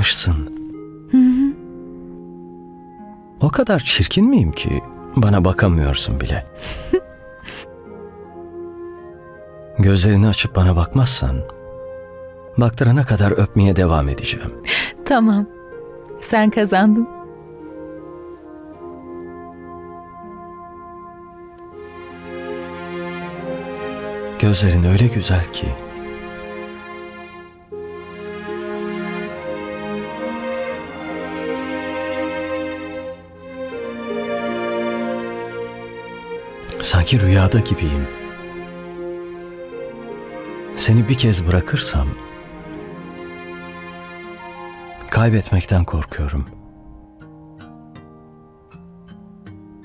yaşlanmışsın. O kadar çirkin miyim ki bana bakamıyorsun bile. Gözlerini açıp bana bakmazsan baktırana kadar öpmeye devam edeceğim. Tamam. Sen kazandın. Gözlerin öyle güzel ki Sanki rüyada gibiyim. Seni bir kez bırakırsam kaybetmekten korkuyorum.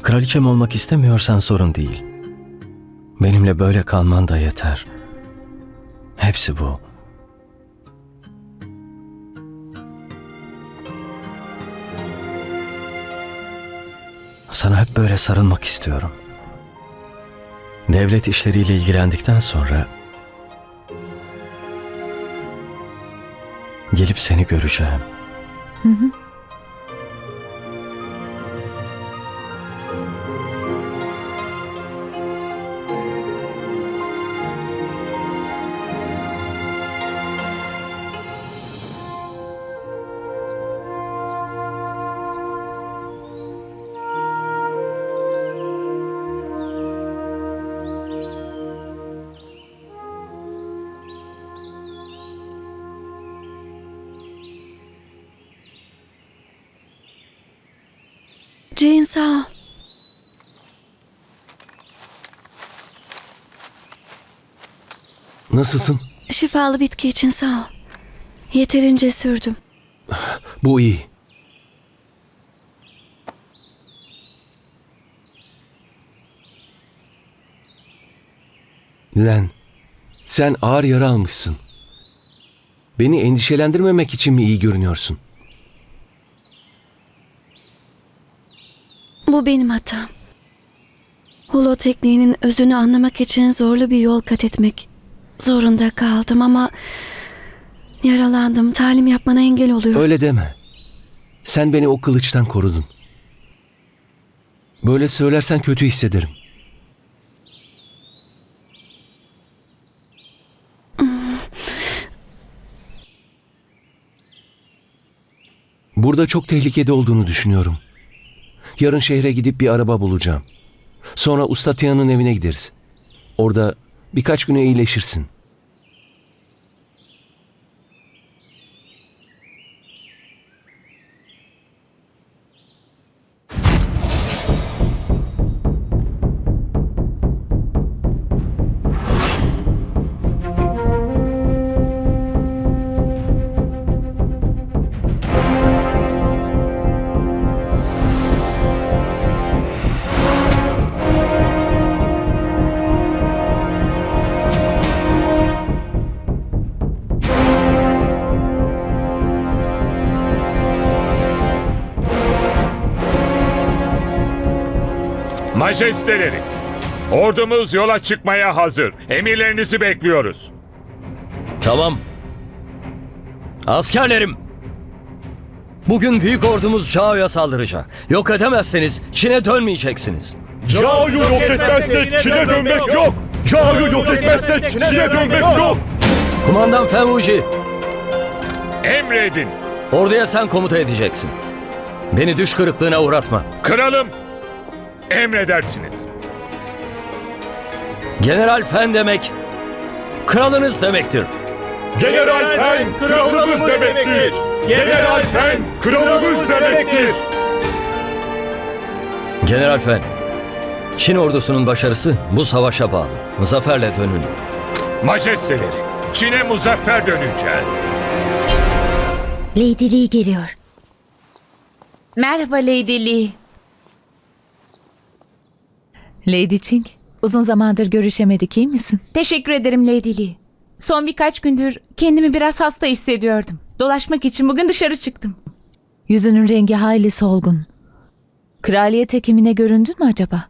Kraliçem olmak istemiyorsan sorun değil. Benimle böyle kalman da yeter. Hepsi bu. Sana hep böyle sarılmak istiyorum. Devlet işleriyle ilgilendikten sonra gelip seni göreceğim. Jane sağ ol. Nasılsın? Şifalı bitki için sağ ol. Yeterince sürdüm. Bu iyi. Len, sen ağır yara almışsın. Beni endişelendirmemek için mi iyi görünüyorsun? Benim hatam. Hulo tekniğinin özünü anlamak için zorlu bir yol kat etmek zorunda kaldım ama yaralandım. Talim yapmana engel oluyor. Öyle deme. Sen beni o kılıçtan korudun. Böyle söylersen kötü hissederim. Burada çok tehlikede olduğunu düşünüyorum. Yarın şehre gidip bir araba bulacağım. Sonra Usta Tia'nın evine gideriz. Orada birkaç güne iyileşirsin. Majesteleri, ordumuz yola çıkmaya hazır. Emirlerinizi bekliyoruz. Tamam. Askerlerim. Bugün büyük ordumuz Cao'ya saldıracak. Yok edemezseniz Çin'e dönmeyeceksiniz. Cao'yu yok etmezsek Çin'e dönmek yok. Cao'yu yok etmezsek Çin'e dönmek yok. Kumandan Fenwuji, Emredin. orduya sen komuta edeceksin. Beni düş kırıklığına uğratma. Kralım, emredersiniz. General Fen demek, kralınız demektir. General Fen kralımız demektir. General Fen kralımız demektir. General Fen, Çin ordusunun başarısı bu savaşa bağlı. Zaferle dönün. Majesteleri, Çin'e muzaffer döneceğiz. Lady Lee geliyor. Merhaba Lady Lee. Lady Ching, uzun zamandır görüşemedik iyi misin? Teşekkür ederim Lady Lee. Son birkaç gündür kendimi biraz hasta hissediyordum. Dolaşmak için bugün dışarı çıktım. Yüzünün rengi hayli solgun. Kraliyet hekimine göründün mü acaba?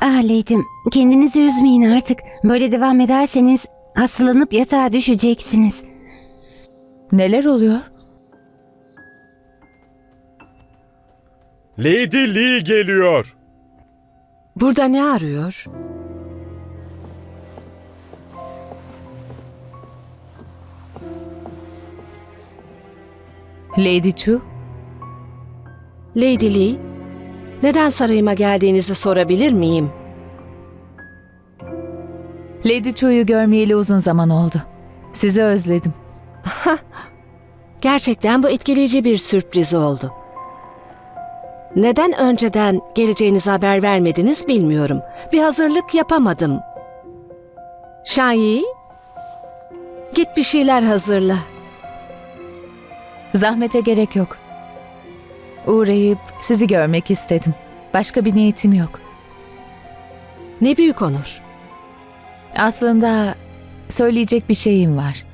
Ah Lady'm kendinizi üzmeyin artık. Böyle devam ederseniz hastalanıp yatağa düşeceksiniz. Neler oluyor? Lady Lee geliyor. Burada ne arıyor? Lady Chu, Lady Lee, neden sarayıma geldiğinizi sorabilir miyim? Lady Chu'yu görmeyeli uzun zaman oldu. Sizi özledim. Gerçekten bu etkileyici bir sürpriz oldu. Neden önceden geleceğinizi haber vermediniz bilmiyorum. Bir hazırlık yapamadım. Şayi, git bir şeyler hazırla. Zahmete gerek yok. Uğrayıp sizi görmek istedim. Başka bir niyetim yok. Ne büyük onur. Aslında söyleyecek bir şeyim var.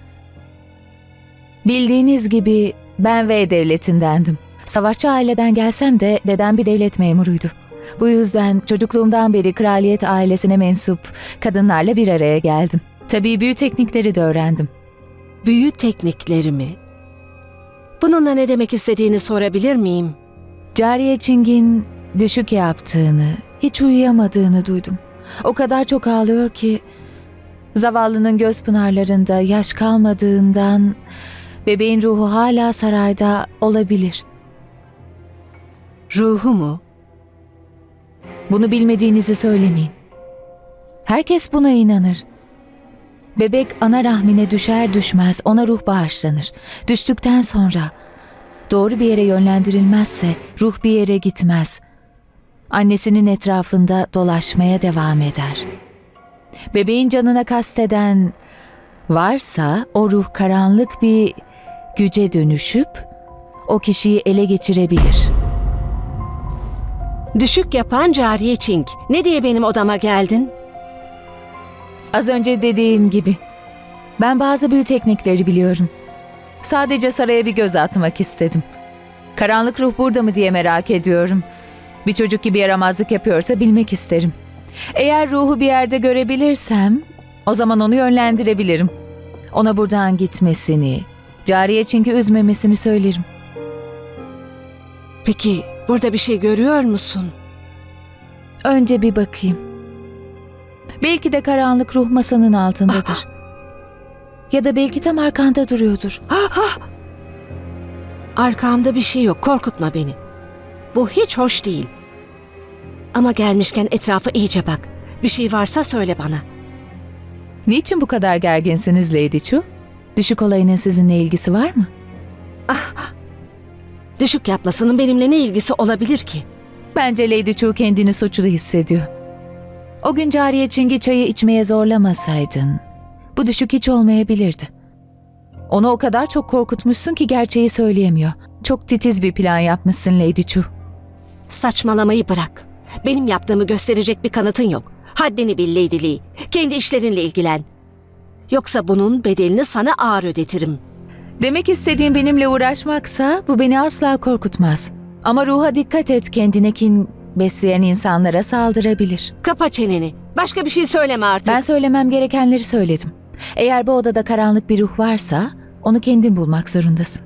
Bildiğiniz gibi ben V devletindendim. Savaşçı aileden gelsem de dedem bir devlet memuruydu. Bu yüzden çocukluğumdan beri kraliyet ailesine mensup kadınlarla bir araya geldim. Tabii büyü teknikleri de öğrendim. Büyü tekniklerimi. Bununla ne demek istediğini sorabilir miyim? Cariye Çing'in düşük yaptığını, hiç uyuyamadığını duydum. O kadar çok ağlıyor ki zavallının göz pınarlarında yaş kalmadığından bebeğin ruhu hala sarayda olabilir. Ruhu mu? Bunu bilmediğinizi söylemeyin. Herkes buna inanır. Bebek ana rahmine düşer düşmez ona ruh bağışlanır. Düştükten sonra doğru bir yere yönlendirilmezse ruh bir yere gitmez. Annesinin etrafında dolaşmaya devam eder. Bebeğin canına kasteden varsa o ruh karanlık bir güce dönüşüp o kişiyi ele geçirebilir.'' Düşük yapan cariye Çink. Ne diye benim odama geldin? Az önce dediğim gibi. Ben bazı büyü teknikleri biliyorum. Sadece saraya bir göz atmak istedim. Karanlık ruh burada mı diye merak ediyorum. Bir çocuk gibi yaramazlık yapıyorsa bilmek isterim. Eğer ruhu bir yerde görebilirsem o zaman onu yönlendirebilirim. Ona buradan gitmesini, cariye çünkü üzmemesini söylerim. Peki burada bir şey görüyor musun? Önce bir bakayım. Belki de karanlık ruh masanın altındadır. ya da belki tam arkanda duruyordur. Arkamda bir şey yok. Korkutma beni. Bu hiç hoş değil. Ama gelmişken etrafa iyice bak. Bir şey varsa söyle bana. Niçin bu kadar gerginsiniz Lady Chu? Düşük olayının sizinle ilgisi var mı? Düşük yapmasının benimle ne ilgisi olabilir ki? Bence Lady Chu kendini suçlu hissediyor. O gün cariye Çingi çayı içmeye zorlamasaydın, bu düşük hiç olmayabilirdi. Onu o kadar çok korkutmuşsun ki gerçeği söyleyemiyor. Çok titiz bir plan yapmışsın Lady Chu. Saçmalamayı bırak. Benim yaptığımı gösterecek bir kanıtın yok. Haddini bil Lady Lee. Kendi işlerinle ilgilen. Yoksa bunun bedelini sana ağır ödetirim. Demek istediğin benimle uğraşmaksa bu beni asla korkutmaz. Ama ruha dikkat et kendine kin besleyen insanlara saldırabilir. Kapa çeneni. Başka bir şey söyleme artık. Ben söylemem gerekenleri söyledim. Eğer bu odada karanlık bir ruh varsa onu kendin bulmak zorundasın.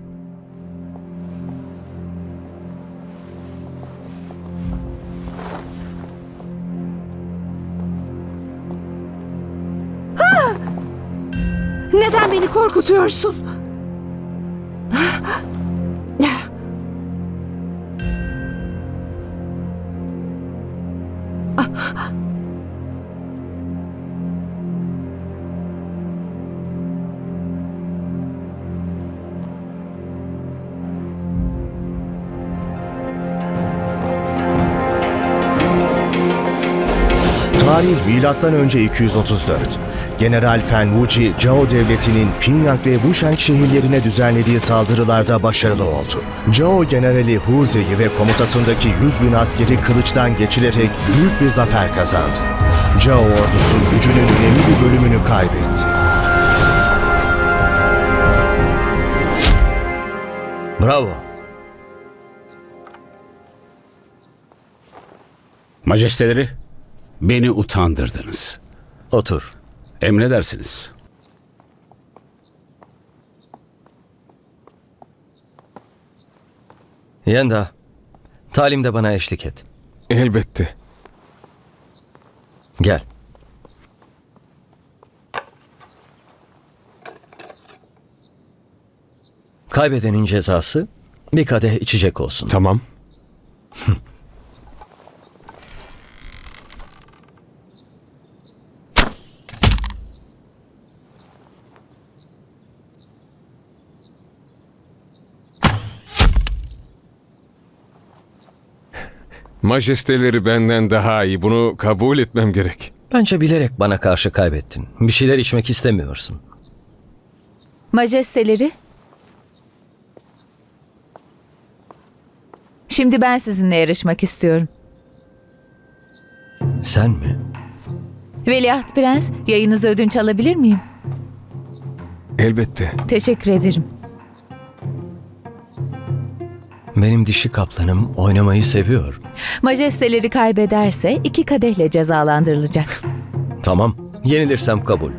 Neden beni korkutuyorsun? 啊！Tarih milattan önce 234. General Fen Wuji, Zhao devletinin Pinyak ve Wushang şehirlerine düzenlediği saldırılarda başarılı oldu. Zhao generali Hu Zeyi ve komutasındaki 100 bin askeri kılıçtan geçirerek büyük bir zafer kazandı. Zhao ordusu gücünün önemli bir bölümünü kaybetti. Bravo. Majesteleri, Beni utandırdınız. Otur. Emredersiniz. Yenda, talimde bana eşlik et. Elbette. Gel. Kaybedenin cezası bir kadeh içecek olsun. Tamam. Majesteleri benden daha iyi. Bunu kabul etmem gerek. Bence bilerek bana karşı kaybettin. Bir şeyler içmek istemiyorsun. Majesteleri. Şimdi ben sizinle yarışmak istiyorum. Sen mi? Veliaht Prens, yayınızı ödünç alabilir miyim? Elbette. Teşekkür ederim. Benim dişi kaplanım oynamayı seviyor. Majesteleri kaybederse iki kadehle cezalandırılacak. Tamam. Yenilirsem kabul.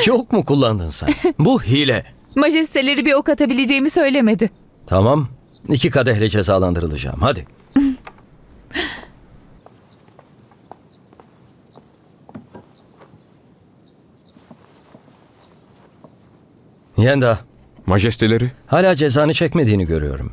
İki ok mu kullandın sen? Bu hile. Majesteleri bir ok atabileceğimi söylemedi. Tamam. İki kadehle cezalandırılacağım. Hadi. Yenda, Majesteleri. hala cezanı çekmediğini görüyorum.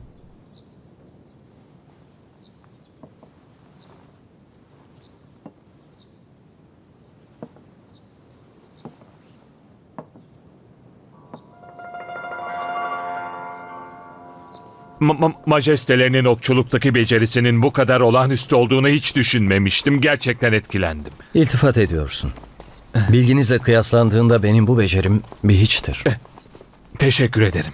Ma- ma- majestelerinin okçuluktaki becerisinin bu kadar olağanüstü olduğunu hiç düşünmemiştim. Gerçekten etkilendim. İltifat ediyorsun. Bilginizle kıyaslandığında benim bu becerim bir hiçtir. Teşekkür ederim.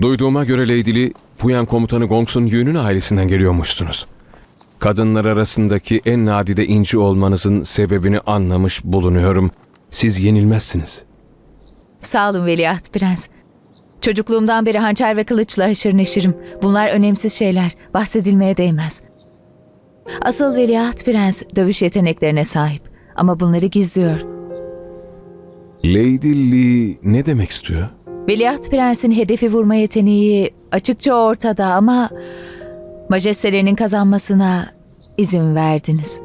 Duyduğuma göre Lady Lee, Puyan komutanı Gongsun Yu'nun ailesinden geliyormuşsunuz. Kadınlar arasındaki en nadide inci olmanızın sebebini anlamış bulunuyorum. Siz yenilmezsiniz. Sağ olun Veliaht Prens. Çocukluğumdan beri hançer ve kılıçla haşır neşirim. Bunlar önemsiz şeyler. Bahsedilmeye değmez. Asıl Veliaht Prens dövüş yeteneklerine sahip. Ama bunları gizliyor. Lady Lee ne demek istiyor? Veliaht Prens'in hedefi vurma yeteneği açıkça ortada ama... Majestelerinin kazanmasına izin verdiniz.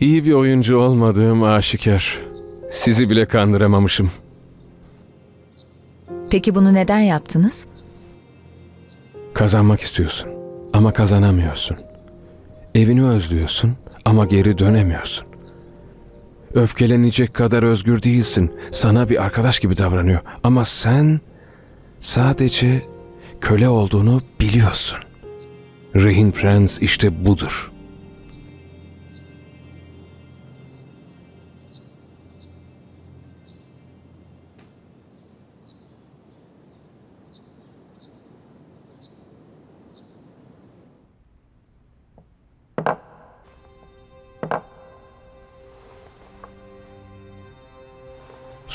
İyi bir oyuncu olmadığım aşikar. Sizi bile kandıramamışım. Peki bunu neden yaptınız? Kazanmak istiyorsun ama kazanamıyorsun. Evini özlüyorsun ama geri dönemiyorsun. Öfkelenecek kadar özgür değilsin. Sana bir arkadaş gibi davranıyor ama sen sadece köle olduğunu biliyorsun. Rehin Prens işte budur.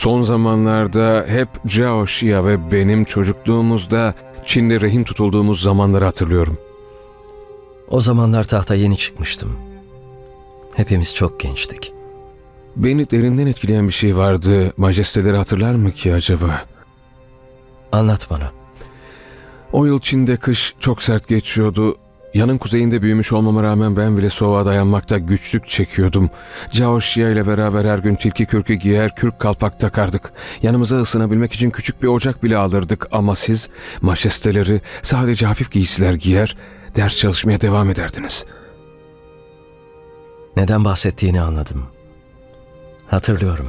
Son zamanlarda hep Zhao Xia ve benim çocukluğumuzda Çin'de rehin tutulduğumuz zamanları hatırlıyorum. O zamanlar tahta yeni çıkmıştım. Hepimiz çok gençtik. Beni derinden etkileyen bir şey vardı. Majesteleri hatırlar mı ki acaba? Anlat bana. O yıl Çin'de kış çok sert geçiyordu. Yanın kuzeyinde büyümüş olmama rağmen ben bile soğuğa dayanmakta güçlük çekiyordum. Cao Xia ile beraber her gün tilki kürkü giyer, kürk kalpak takardık. Yanımıza ısınabilmek için küçük bir ocak bile alırdık ama siz majesteleri sadece hafif giysiler giyer, ders çalışmaya devam ederdiniz. Neden bahsettiğini anladım. Hatırlıyorum.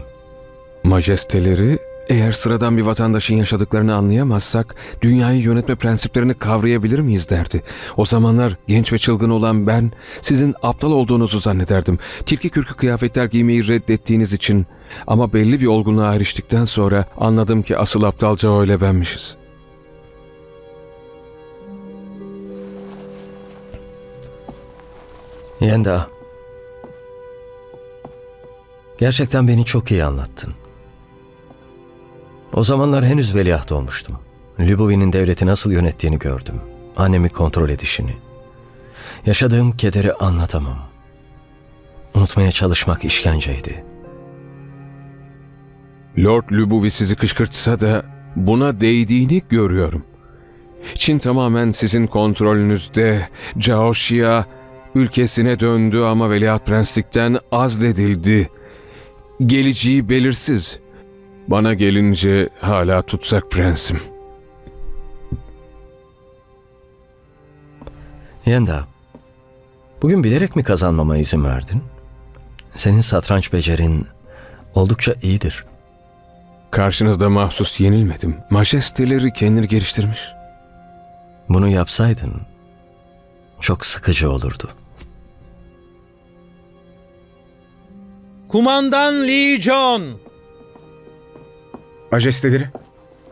Majesteleri Eğer sıradan bir vatandaşın yaşadıklarını anlayamazsak dünyayı yönetme prensiplerini kavrayabilir miyiz derdi. O zamanlar genç ve çılgın olan ben sizin aptal olduğunuzu zannederdim. Tilki kürkü kıyafetler giymeyi reddettiğiniz için ama belli bir olgunluğa eriştikten sonra anladım ki asıl aptalca öyle benmişiz. Yenda. Gerçekten beni çok iyi anlattın. O zamanlar henüz veliaht olmuştum. Lübovi'nin devleti nasıl yönettiğini gördüm. Annemi kontrol edişini. Yaşadığım kederi anlatamam. Unutmaya çalışmak işkenceydi. Lord Lubuvi sizi kışkırtsa da buna değdiğini görüyorum. Çin tamamen sizin kontrolünüzde. Caoşia ülkesine döndü ama veliaht prenslikten azledildi. Geleceği belirsiz. Bana gelince hala tutsak prensim. Yenda, bugün bilerek mi kazanmama izin verdin? Senin satranç becerin oldukça iyidir. Karşınızda mahsus yenilmedim. Majesteleri kendini geliştirmiş. Bunu yapsaydın çok sıkıcı olurdu. Kumandan Lee John. Majesteleri.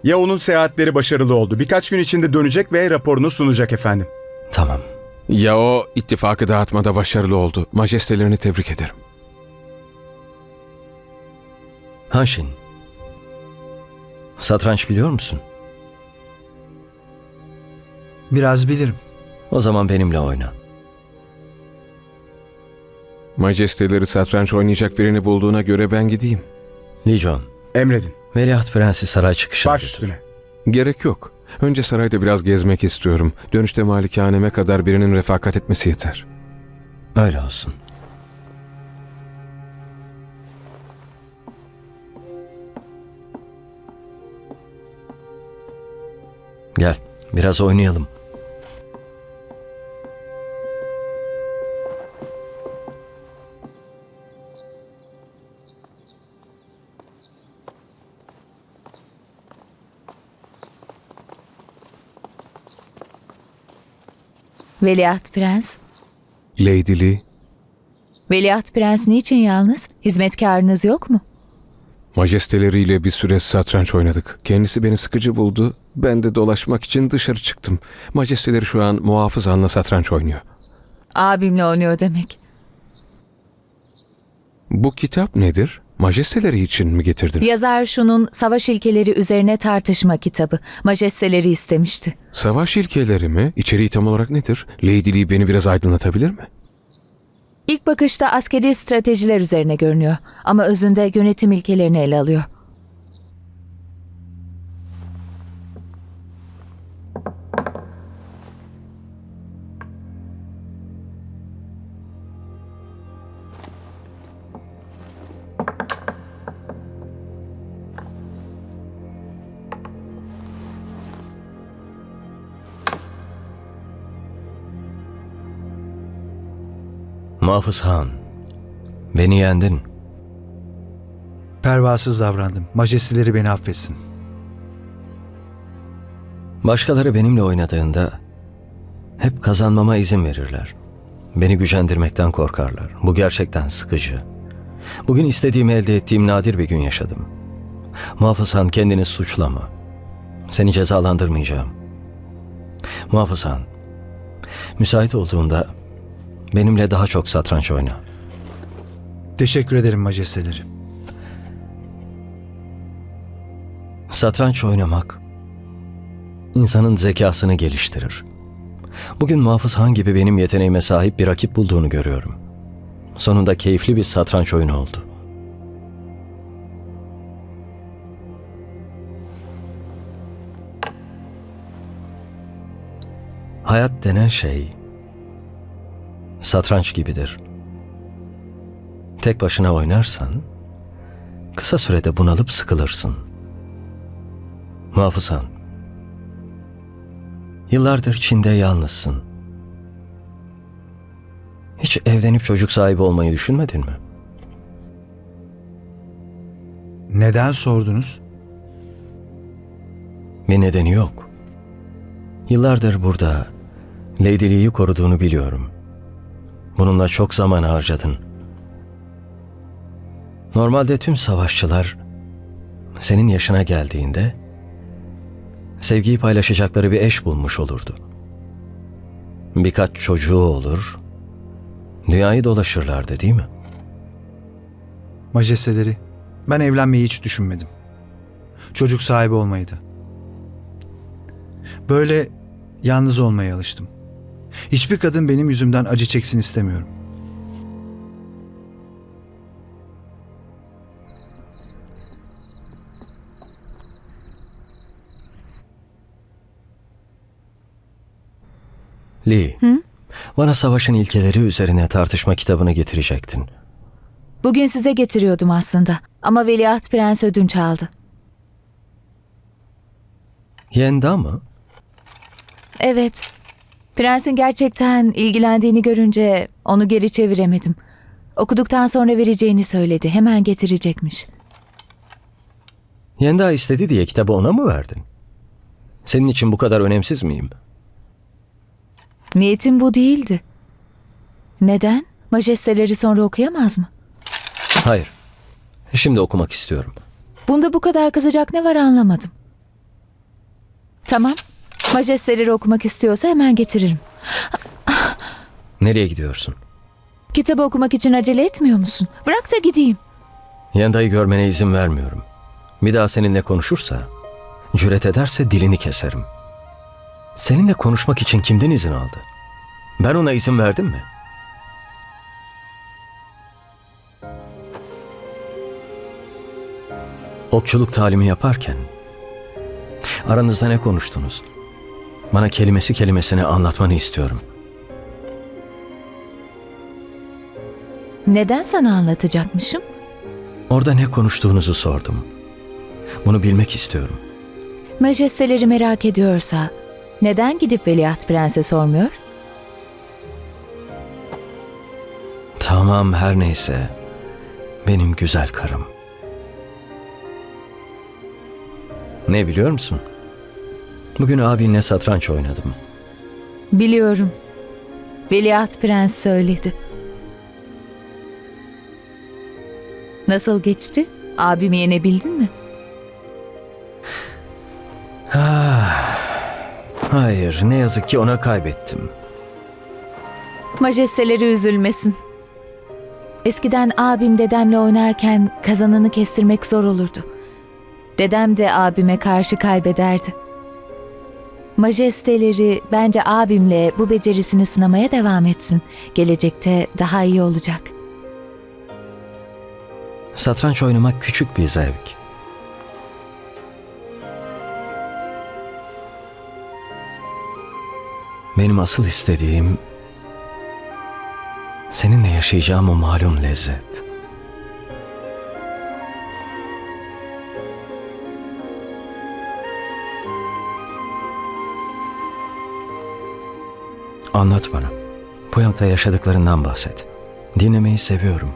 Ya onun seyahatleri başarılı oldu. Birkaç gün içinde dönecek ve raporunu sunacak efendim. Tamam. Ya o ittifakı dağıtmada başarılı oldu. Majestelerini tebrik ederim. Haşin. Satranç biliyor musun? Biraz bilirim. O zaman benimle oyna. Majesteleri satranç oynayacak birini bulduğuna göre ben gideyim. Lijon, Emredin. Veliaht Prensi saray çıkışına Baş götür. üstüne. Gerek yok. Önce sarayda biraz gezmek istiyorum. Dönüşte malikaneme kadar birinin refakat etmesi yeter. Öyle olsun. Gel, biraz oynayalım. Veliaht Prens. Lady Lee, Veliaht Prens niçin yalnız? Hizmetkarınız yok mu? majesteleriyle bir süre satranç oynadık. Kendisi beni sıkıcı buldu. Ben de dolaşmak için dışarı çıktım. Majesteleri şu an muhafız Han'la satranç oynuyor. Abimle oynuyor demek. Bu kitap nedir? Majesteleri için mi getirdin? Yazar şunun savaş ilkeleri üzerine tartışma kitabı. Majesteleri istemişti. Savaş ilkeleri mi? İçeriği tam olarak nedir? Lady Lee beni biraz aydınlatabilir mi? İlk bakışta askeri stratejiler üzerine görünüyor ama özünde yönetim ilkelerini ele alıyor. Muhafız Han, beni yendin. Pervasız davrandım. Majesteleri beni affetsin. Başkaları benimle oynadığında hep kazanmama izin verirler. Beni gücendirmekten korkarlar. Bu gerçekten sıkıcı. Bugün istediğimi elde ettiğim nadir bir gün yaşadım. Muhafız Han kendini suçlama. Seni cezalandırmayacağım. Muhafız Han, müsait olduğunda benimle daha çok satranç oyna. Teşekkür ederim majesteleri. Satranç oynamak insanın zekasını geliştirir. Bugün Muhafız Han gibi benim yeteneğime sahip bir rakip bulduğunu görüyorum. Sonunda keyifli bir satranç oyunu oldu. Hayat denen şey satranç gibidir. Tek başına oynarsan kısa sürede bunalıp sıkılırsın. Muhafız Han, Yıllardır Çin'de yalnızsın. Hiç evlenip çocuk sahibi olmayı düşünmedin mi? Neden sordunuz? Bir nedeni yok. Yıllardır burada Lady Lee'yi koruduğunu biliyorum. Bununla çok zaman harcadın. Normalde tüm savaşçılar senin yaşına geldiğinde sevgiyi paylaşacakları bir eş bulmuş olurdu. Birkaç çocuğu olur, dünyayı dolaşırlardı değil mi? Majesteleri, ben evlenmeyi hiç düşünmedim. Çocuk sahibi olmayı da. Böyle yalnız olmaya alıştım. Hiçbir kadın benim yüzümden acı çeksin istemiyorum. Lee, bana savaşın ilkeleri üzerine tartışma kitabını getirecektin. Bugün size getiriyordum aslında ama Veliaht Prens ödünç aldı. Yenda mı? Evet. Prensin gerçekten ilgilendiğini görünce onu geri çeviremedim. Okuduktan sonra vereceğini söyledi. Hemen getirecekmiş. Yenda istedi diye kitabı ona mı verdin? Senin için bu kadar önemsiz miyim? Niyetim bu değildi. Neden? Majesteleri sonra okuyamaz mı? Hayır. Şimdi okumak istiyorum. Bunda bu kadar kızacak ne var anlamadım. Tamam. Majesteleri okumak istiyorsa hemen getiririm. Nereye gidiyorsun? Kitabı okumak için acele etmiyor musun? Bırak da gideyim. Yenda'yı görmene izin vermiyorum. Bir daha seninle konuşursa, cüret ederse dilini keserim. Seninle konuşmak için kimden izin aldı? Ben ona izin verdim mi? Okçuluk talimi yaparken aranızda ne konuştunuz? Bana kelimesi kelimesine anlatmanı istiyorum. Neden sana anlatacakmışım? Orada ne konuştuğunuzu sordum. Bunu bilmek istiyorum. Majesteleri merak ediyorsa neden gidip Veliaht Prens'e sormuyor? Tamam her neyse. Benim güzel karım. Ne biliyor musun? Bugün abinle satranç oynadım. Biliyorum. Veliaht Prens söyledi. Nasıl geçti? Abimi yenebildin mi? Ah, hayır ne yazık ki ona kaybettim. Majesteleri üzülmesin. Eskiden abim dedemle oynarken kazananı kestirmek zor olurdu. Dedem de abime karşı kaybederdi. Majesteleri bence abimle bu becerisini sınamaya devam etsin. Gelecekte daha iyi olacak. Satranç oynamak küçük bir zevk. Benim asıl istediğim seninle yaşayacağım o malum lezzet. Anlat bana. Bu yankta yaşadıklarından bahset. Dinlemeyi seviyorum.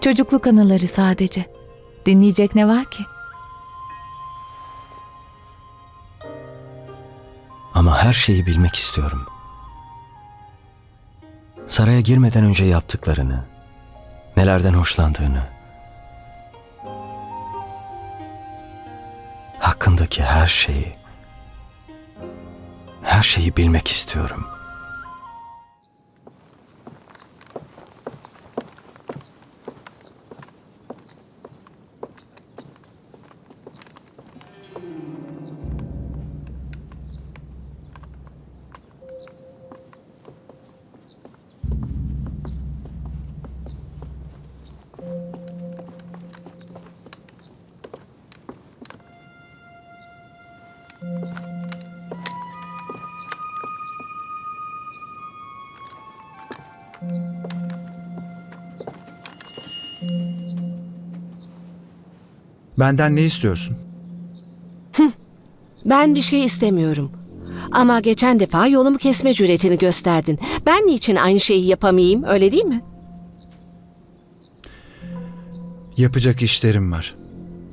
Çocukluk anıları sadece. Dinleyecek ne var ki? Ama her şeyi bilmek istiyorum. Saraya girmeden önce yaptıklarını, nelerden hoşlandığını, hakkındaki her şeyi, her şeyi bilmek istiyorum. Benden ne istiyorsun? Ben bir şey istemiyorum. Ama geçen defa yolumu kesme cüretini gösterdin. Ben niçin aynı şeyi yapamayayım öyle değil mi? Yapacak işlerim var.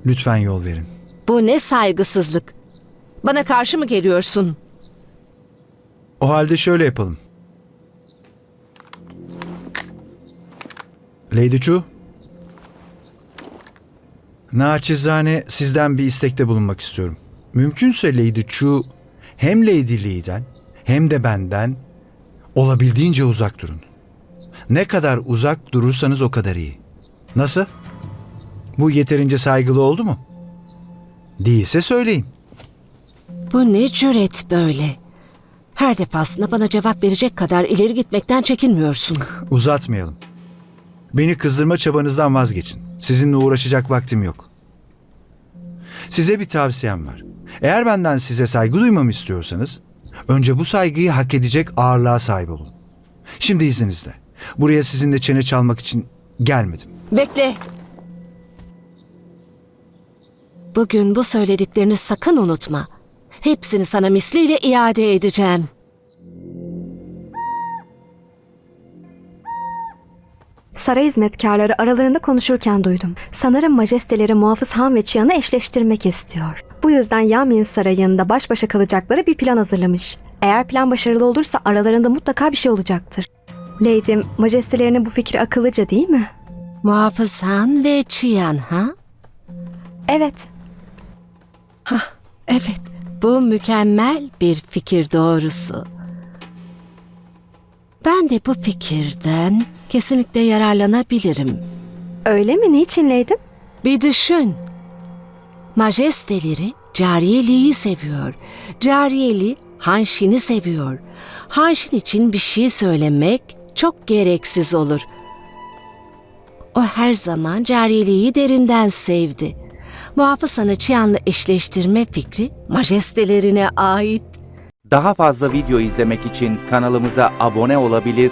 Lütfen yol verin. Bu ne saygısızlık. Bana karşı mı geliyorsun? O halde şöyle yapalım. Lady Chu. Naçizane sizden bir istekte bulunmak istiyorum. Mümkünse Lady Chu hem Lady Lee'den hem de benden olabildiğince uzak durun. Ne kadar uzak durursanız o kadar iyi. Nasıl? Bu yeterince saygılı oldu mu? Değilse söyleyin. Bu ne cüret böyle? Her defasında bana cevap verecek kadar ileri gitmekten çekinmiyorsun. Uzatmayalım. Beni kızdırma çabanızdan vazgeçin. Sizinle uğraşacak vaktim yok. Size bir tavsiyem var. Eğer benden size saygı duymamı istiyorsanız, önce bu saygıyı hak edecek ağırlığa sahip olun. Şimdi izninizle. Buraya sizinle çene çalmak için gelmedim. Bekle. Bugün bu söylediklerini sakın unutma. Hepsini sana misliyle iade edeceğim. Saray hizmetkarları aralarında konuşurken duydum. Sanırım majesteleri Muhafız Han ve Chiyan'ı eşleştirmek istiyor. Bu yüzden Yamin Sarayı'nda baş başa kalacakları bir plan hazırlamış. Eğer plan başarılı olursa aralarında mutlaka bir şey olacaktır. Lady'm, majestelerinin bu fikri akıllıca değil mi? Muhafız Han ve Çiyan ha? Evet, Evet, bu mükemmel bir fikir doğrusu. Ben de bu fikirden kesinlikle yararlanabilirim. öyle mi? Niçin Lady'm? Bir düşün. Majesteleri cariyeliği seviyor. Cariyeli Hanşin'i seviyor. Hanşin için bir şey söylemek çok gereksiz olur. O her zaman cariyeliği derinden sevdi. Muhafız Han'ı Çiyan'la eşleştirme fikri majestelerine ait. Daha fazla video izlemek için kanalımıza abone olabilir,